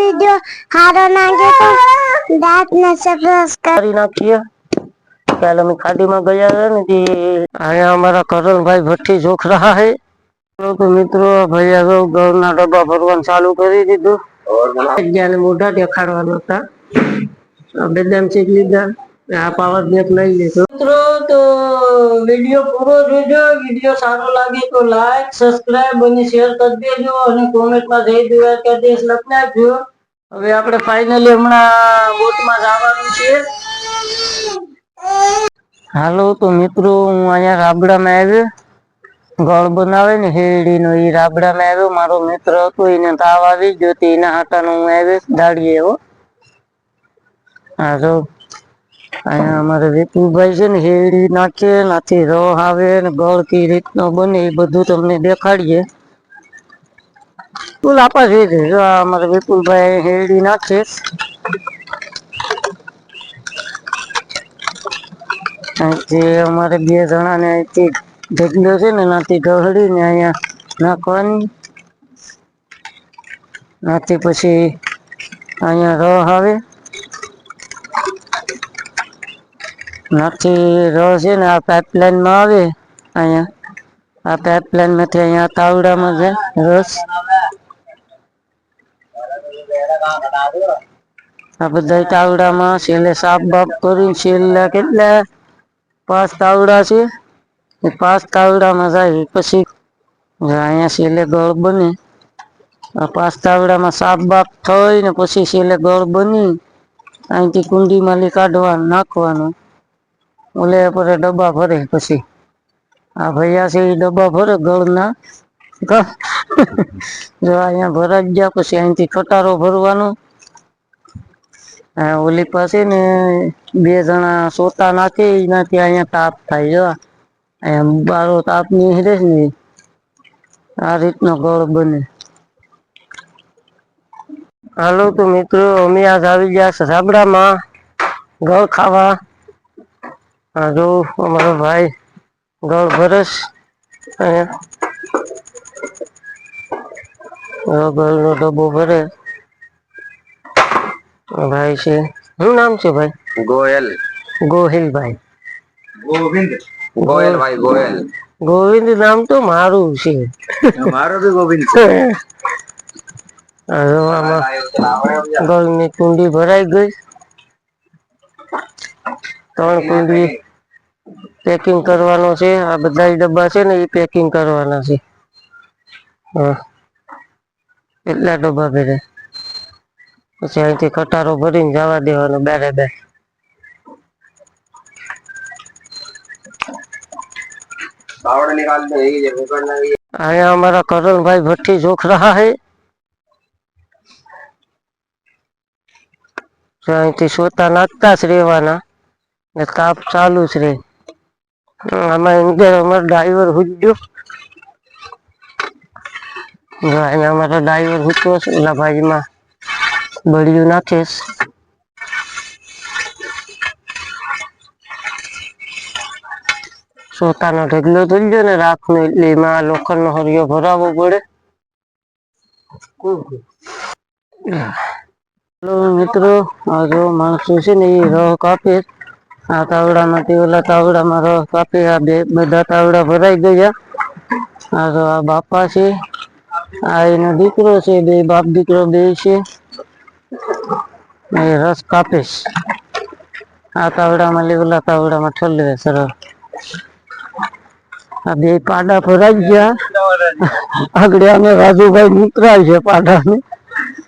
Video સારો લાગે તો દાંત ને સબસ્ક્રાઇબ કરી નાખીએ. કાલે અમે ખાડીમાં ગયા હતા ને તે અહીંયા અમારા કરણભાઈ ભઠ્ઠી જોખ રહ્યા હે તો મિત્રો ભાઈ હવે ઘઉંના ડબ્બા ભરવાનું ચાલુ કરી દીધું. જ્યાં મોઢા દેખાડવાના હતા. બદામ શેક લીધા આ પાવર બેક લઈ લીધો. મિત્રો તો વીડિયો પૂરો જોજો. વીડિયો સારો લાગે તો લાઈક સબસ્ક્રાઇબ અને શેર કરી દેજો અને કોમેન્ટમાં જય દ્વારકાધીશ લખી નાખજો હવે આપણે ફાઇનલી હમણાં બોટમાં જવાનું છે. હાલો, તો મિત્રો, હું અહીંયા રાબડામાં આવ્યો. ગળ બનાવે ને હેડીનો એ રાબડામાં આવ્યો. મારો મિત્ર હતો, એને તાવ આવી ગયો તો એના હાટાનો હું આવ્યો. દાડીએ એવો હા, જો. અહીંયા અમારે વિપુલભાઈ છે ને હેડી નાખે નાથી રહ આવે ને ગળ કઈ રીતનો બને એ બધું તમને દેખાડીએ. તું લાપા છે જો અમારે વિપુલભાઈ હેડી નાખે. અમારે બે જણાને અહીંથી ઢગલો છે ને નાથી ઢહડીને અહીંયા નાખવાની. નાથી પછી અહીંયા રહ આવે. નાથી રહ છે ને આ પાઇપલાઇનમાં આવે, અહીંયા. આ પાઇપલાઇનમાંથી અહીંયા તાવડામાં જાય રસ આ બધા તાવડામાં છેલ્લે સાફ બાફ કરીને છેલ્લા કેટલા? પાંચ તાવડા છે. એ પાંચ તાવડામાં જાય પછી અહીંયા છેલ્લે ગળ બને. આ પાંચ તાવડામાં સાફ બાફ થઈ ને પછી છેલ્લે ગળ બની, અહીંથી કુંડીમાં માલી કાઢવાનું નાખવાનું. ઓલે પર ડબ્બા ભરે પછી. આ ભૈયા છે ડબ્બા ભરે ગળના. જો અહીંયા ભરાઈ ગયા પછી અહીંથી ખટારો ભરવાનો. ઓલી પાસે ને બે જણા સોતા નાખે, એનાથી અહીંયા તાપ થાય. જો અહીંયા બારો તાપ નીકળે છે ને, આ રીતનો ગળ બને. હાલો તો મિત્રો, અમે આજ આવી ગયા છે રાબડામાં ગળ ખાવા. આ જો અમારો ભાઈ ગળ ભરસ ગળનો ડબ્બો ભરે. ભાઈ છે. શું નામ છે ભાઈ? ગોયલ. ગોહિલભાઈ ગોવિંદ. ગોયલ ભાઈ ગોયલ. ગોવિંદ નામ તો મારું છે. મારો બી ગોવિંદ છે. ગળની કુંડી ભરાઈ ગઈ. ત્રણ કુંડી પેકિંગ કરવાનો છે. આ બધા ડબ્બા છે ને એ પેકિંગ કરવાના છે. હા. એટલા ડબ્બા ભેગા પછી અહીંથી કટારો ભરીને જવા દેવાનો બેરે બે અહીંયા અમારા કરણભાઈ ભઠ્ઠી જોખ રહ્યા હે અહીંથી સોતા નાખતા જ રહેવાના. ને કાપ ચાલુ જ રહે. આમાં અંદર અમારો ડ્રાઈવર હુજ્યો. અહીંયા અમારો ડ્રાઈવર હુતો છે, ઓલા ભાઈમાં બળિયું નાખીશ સોતાનો ઢગલો ગયો ને રાખનો એટલે એમાં લોખંડનો હરિયો ભરાવવો પડે. હેલો મિત્રો, આ માણસો છે ને એ રહ કાપે આ તાવડામાંથી ઓલા તાવડામાં રસ કાપે આ બે બધા તાવડા ભરાઈ ગયા. આ તો આ બાપા છે. આ એનો દીકરો છે બે બાપ દીકરો બે છે. એ રસ કાપીશ આ આ તાવડામાં લે ઓલા તાવડામાં ઠલવે સરસ. આ બે પાડા ભરાઈ ગયા. આગળ અમે રાજુભાઈ નીકળાય છે પાડાને.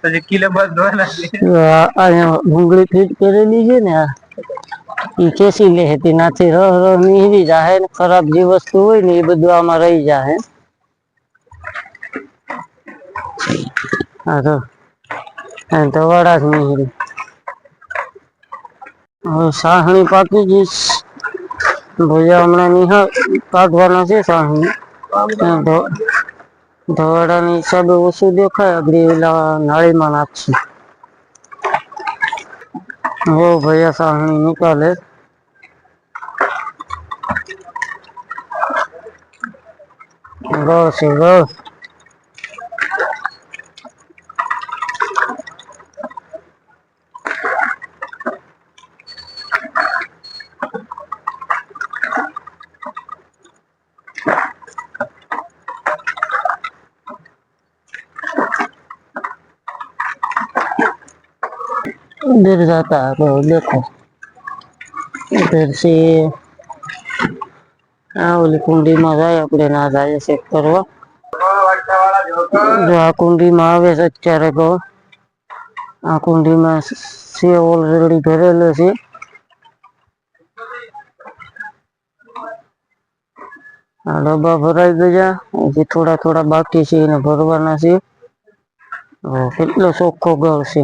પછી કિલો બસ ધોવાના આ ભૂંગળી ફીટ કરેલી છે ને આ. ઈ ખેંચી લે હતી નાથી રહ રહ નીહરી જાહે ને ખરાબ જે વસ્તુ હોય ને એ બધું આમાં રહી જાય હા તો વડા જ નીહરી હવે સાહણી પાકી ગઈ. ભૈયા હમણાં નિહાળ કાઢવાના છે સાહણી. ધવાડાની હિસાબે ઓછું દેખાય ઓલા નાળીમાં નાખશું. वो भैया साहनी निकाले गौ से गौ इधर जाता है तो देखो इधर से આ ઓલી કુંડીમાં જાય આપણે ના જાય ચેક કરવા વાળા જોકર જો આ કુંડીમાં આવે છે અત્યારે તો આ કુંડીમાં છે ઓલરેડી ભરેલો છે આ ડબ્બા ભરાઈ ગયા હજી થોડા થોડા બાકી છે એને ભરવાના છે ઓહ, કેટલો ચોખ્ખો ગળ છે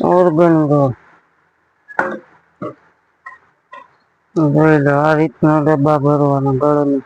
ઓર્ગેનિક જોઈ લો આ રીતના ડબ્બા ભરવાના ગળની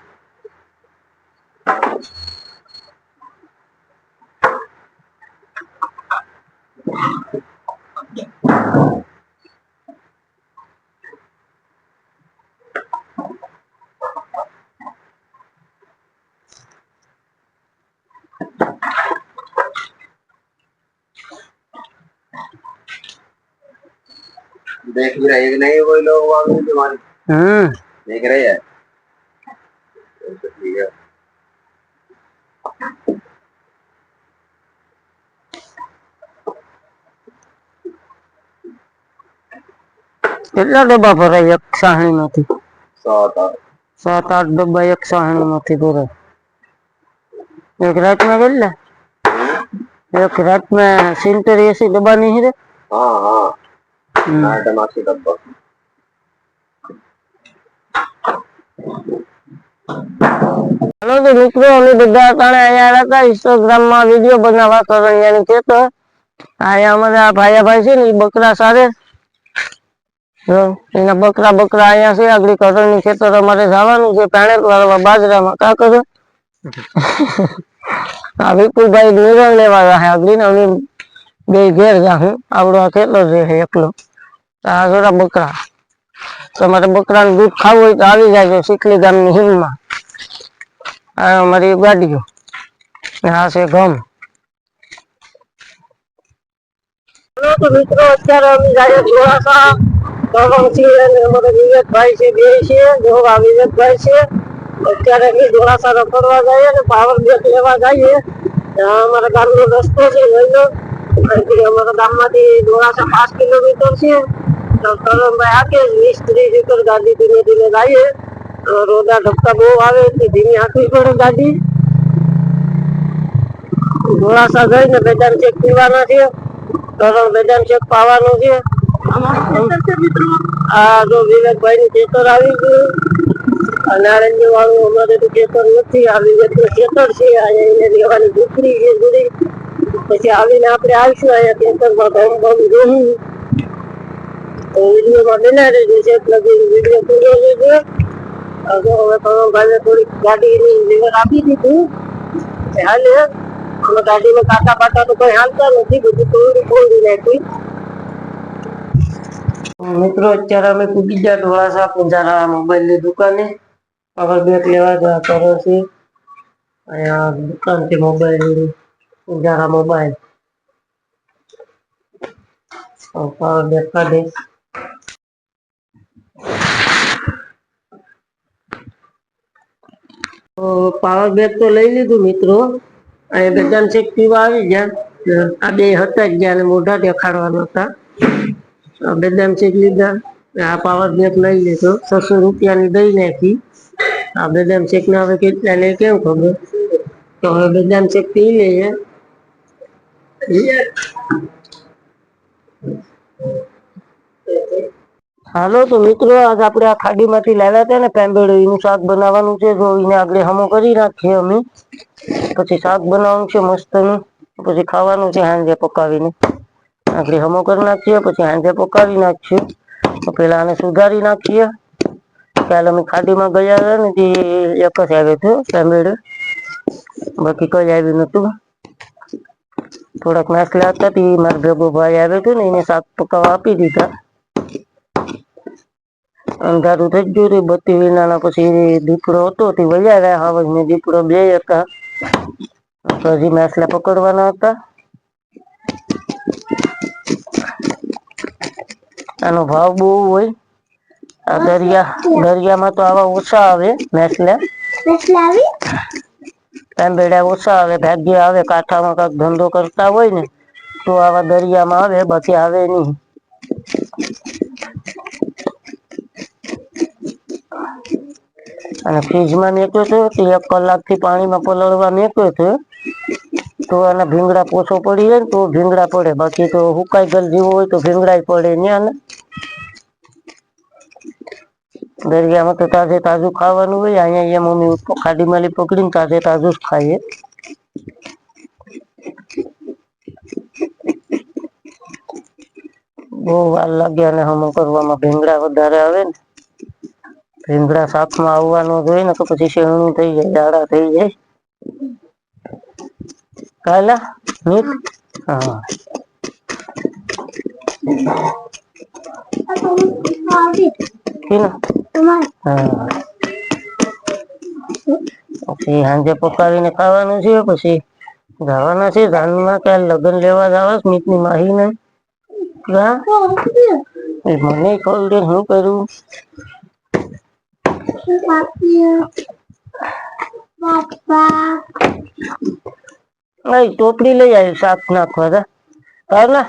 देख भी रहे कि नहीं कोई लोग वहां भी तुम्हारे હમ देख रहे हैं तो ठीक है કેટલા ડબ્બા ભરાય એક સાહણી માંથી सात आठ સાત આઠ ડબ્બા એક સાહણી માંથી ભરાય એક રાતમાં કેટલા એક રાતમાં સિત્તેર એસી ડબ્બા નહીં રે हाँ हाँ నాట మాసి డబ్బా તો મિત્રો, અમે બધા અટાણે અહીંયા આવ્યા હતા. ઇન્સ્ટાગ્રામમાં વીડિયો બનાવવા કરવાની કેતો અહીંયા અમારા ભાયા ભાઈ છે ને બકરા સાથે. એના બકરા બકરા અહીંયા છે. આગળ કરણની ખેતર અમારે જવાનું છે પાણી વાળવા બાજરામાં. કા કરો આ વિપુલભાઈ નિર્ણય લેવા રહ્યા આગળ ને અમે બે ઘેર જાહું. આવડો આ ખેતર છે, એકલો. આ બકરા. તમારે બકરાનું દૂધ ખાવું હોય તો આવી જાય શીકલી ગામની હિલમાં. આ અમારી ગાડીઓ. આ છે ગમ મિત્રો, અત્યારે અમે જાય ધોળાસા ધોળાસી અને અમારા વિવેકભાઈ છે, બે છે જો વિવેકભાઈ છે. અત્યારે અમે ધોળાસા રખડવા જઈએ અને પાવર બેક લેવા જઈએ. અમારા ગામનો રસ્તો છે અહીંથી અમારા ગામમાંથી ધોળાસા પાંચ કિલોમીટર છે. તો કરણભાઈ આકે વીસ ત્રીસ લીટર ગાડી ધીમે ધીમે લાવીએ તો રોડા ધક્કા બહુ આવે એટલે ધીમી હાંકવી પડે ગાડી ઘોડાસા જઈને મેદાન ચેક પીવાના છે. તરણ મેદાન ચેક પાવાનું છે. આ જો વિવેકભાઈ નું ખેતર આવી ગયું નારંગી વાળું અમારે તો ખેતર નથી. આ વિવેકનું છે. અહીંયા રહેવાની ઝૂંપડી છે પછી આવીને આપણે આવીશું અહીંયા ખેતરમાં. ધમ ધમ જોવું તો વિડીયોમાં બના રહેજો છે એટલે વીડિયો પૂરો લેજો હવે ભાઈ થોડીક ગાડીની લીવર આપી દીધું. હાલે, અમે ગાડીમાં કાકા બાટા તો કઈ હાલતા નથી, બધું તોડી ફોડી નાખી. મિત્રો, અત્યારે અમે કૂદી ગયા ઢોળાસા પૂજારા મોબાઈલની દુકાને. પાવર બેક લેવા ગયા કરો છે. અહીંયા દુકાન છે મોબાઈલની મોબાઈલ. પાવર બેક કાઢે પાવર બેગ તો લઈ લીધું મિત્રો. અહીંયા બેદાન શેક પીવા આવી ગયા. આ બે હતા જ ગયા અને મોઢા દેખાડવાના હતા. બેદામ શેક લીધા. આ પાવર બેગ લઈ લીધો. છસો રૂપિયાની દઈ નાખી. આ બેદામ શેક ના હવે કેટલા લે કેમ ખબર? તો હવે બેદામ શેક પી લઈએ. હાલો, તો મિત્રો, આજ આપણે આ ખાડીમાંથી લાવ્યા હતા ને પેમ્બેડો એનું શાક બનાવવાનું છે, જો એને આગળ હમો કરી નાખીએ અમે. પછી શાક બનાવવાનું છે, મસ્તનું. પછી ખાવાનું છે, હાંજે પકાવીને. આગળ હમો કરી નાખીએ, પછી હાંજે પકાવી નાખીએ. તો પેલા આને સુધારી નાખીએ. કાલે અમે ખાડીમાં ગયા હતા ને, તે એક જ આવ્યો હતો પેંબેડું બાકી કઈ આવ્યું નતું થોડાક નાસ લાગતા તે મારા ભેગો ભાઈ આવ્યો હતો ને, એને શાક પકાવવા આપી દીધા. અંધારું થઈ ગયું હતું બત્તી વિનાના પછી દીપડો હતો તે વયા ગયા હાવજ ને દીપડો બે હતા. તો હજી માછલા પકડવાના હતા. આનો ભાવ બહુ હોય. આ દરિયા દરિયામાં તો આવા ઓછા આવે માછલા. મસલાવી તાંબેડા ઓછા આવે ભાગ્ય આવે કાંઠામાં કાંઈક ધંધો કરતા હોય ને તો આવા દરિયામાં આવે બાકી આવે નહીં. અને ફ્રીજમાં મેક્યો છે તે એક કલાકથી પાણીમાં પલળવા મેક્યો છે. તો આના ભીંગડા પોછો પડી જાય ને તો ભીંગડા પડે, બાકી તો હુકાઈ ગયેલ જેવો હોય તો ભીંગડા પડે ત્યાં ને દરિયામાં તો તાજે તાજું ખાવાનું હોય, અહીંયા અહીંયા મમ્મી ખાડી માલી પકડીને તાજે તાજું જ ખાઈએ. બહુ વાર લાગે અને હમો કરવામાં ભીંગડા વધારે આવે ને. ભીંગડા શાકમાં આવવાનું જોઈએ ને તો પછી શેરણું થઈ જાય, જાડા થઈ જાય. કાલા મીત. હા. પછી સાંજે પકાવીને ખાવાનું છે, પછી જવાના છે, ધાનમાં ક્યાં લગ્ન લેવા જવા સ્મિતની માહીને. ક્યાં એ દે શું છે એ ટોપડી લઈ આવી શાક નાખવા તા તાર ને.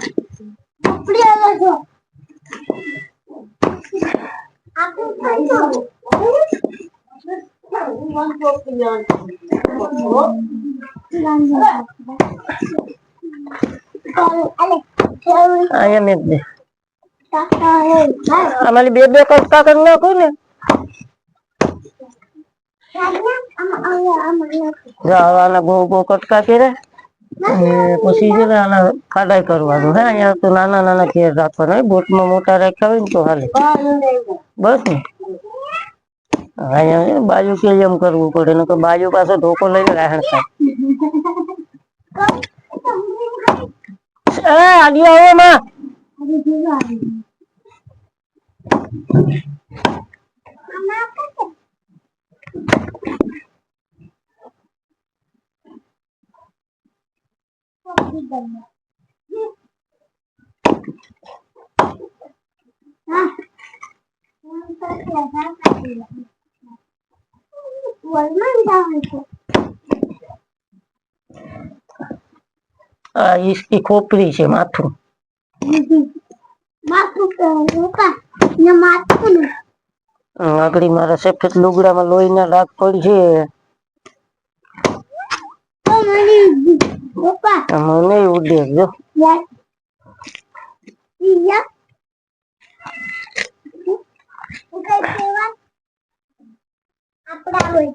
અમારી બે બે કટકા કરી નાખો ને. બહુ બહુ કટકા કરે પછી આના ખાડાઈ કરવાનું. હે, અહીંયા તો નાના નાના ઘેર રાખવાના. બોટમાં મોટા રાખ્યા હોય ને તો હાલે. બસ અહીંયા બાજુ કે એમ કરવું પડે. ને તો બાજુ પાસે ધોકો લઈને રાહણ થાય. આડિયો આ ઈસકી ખોપરી છે માથું. આગળ મારા સફેદ લુગડામાં લોહીના લાગ પડશે મને ઉડે જો આપડા હોય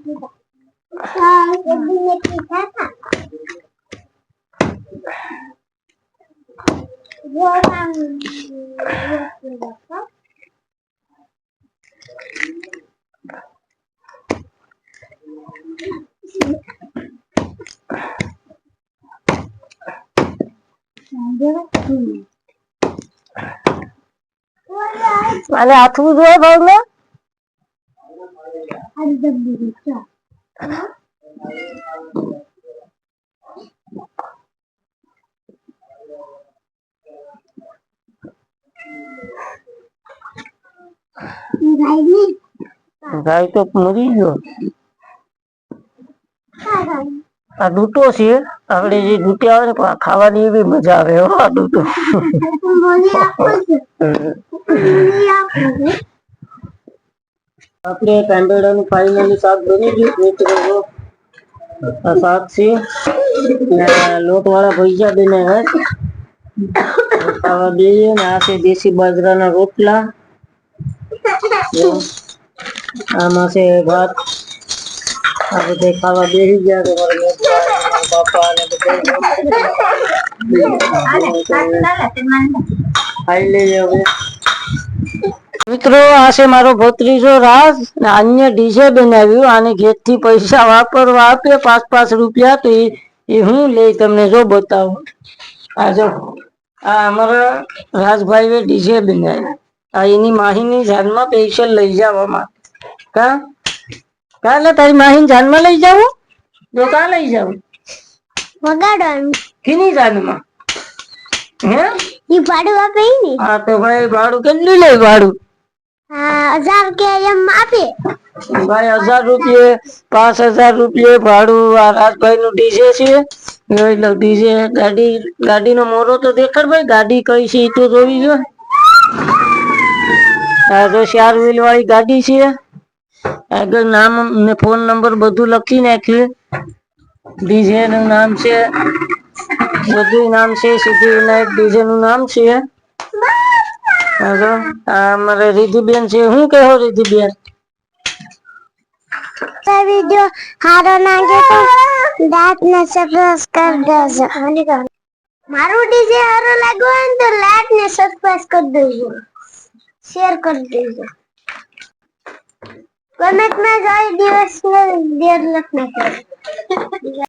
કીધા હા એમને કીધા હતા જોવા અને હાથવું જોઈએ આ દૂતો છે આપણે જે દૂટી આવે ને ખાવાની એવી મજા આવે, હો, આ દૂટો આપણે કાંદોડાનું ફાઇનલી શાક બની ગયું, મિત્રો આ શાક છે લોટ વાળા ભજીયા બેને હે. ખાવા દઈએ ને, આ છે દેશી બાજરાના રોટલા. આમાં છે ભાત. આ બધે ખાવા બેસી ગયા તો હવે મિત્રો, આ છે મારો ભત્રીજો રાજ અન્ય ડીજે બનાવ્યું. આને ઘેરથી પૈસા વાપરવા આપે, પાંચ પાંચ રૂપિયા તો એ હું લઈ તમને જો બતાવું. આ જો, આ અમારા રાજભાઈ ડીજે બનાવ્યું. આ એની માહીની જાનમાં પૈસા લઈ જવા માટે. કા? કાલે તારી માહીની જાનમાં લઈ જાવું જો કા લઈ જાવું વગાડવાનું. કીની જાનમાં હે? ઈ ભાડું આપે ને? હા તો ભાઈ ભાડું કેટલું લે ભાડું? હા હજાર કે એમ આપે. ભાઈ હજાર રૂપિયે પાંચ હજાર રૂપિયે ભાડું આ રાજભાઈ નું ડીજે છે. ડીજે ગાડી ગાડીનો મોરો તો દેખાડ ભાઈ ગાડી કઈ છે તો જોવી જો આ જો ચાર વ્હીલ વાળી ગાડી છે. આગળ નામ ને ફોન નંબર બધું લખી નાખ્યું. ડીજે નામ છે બધું નામ છે સિદ્ધિવિનાયક ડીજે નું નામ છે. અમારે રિધિબેન છે શું કહો રિધિબેન વિડિયો હારો લાગે તો દાંત ને સબસ્ક્રાઇબ કરજો. મારું ડીજે હારો લાગ્યો હોય તો લાઈક ને સબસ્ક્રાઇબ કરી દેજો. શેર કરી દેજો. કમેન્ટમાં જય દિવસ ને દેર લખ નાખજો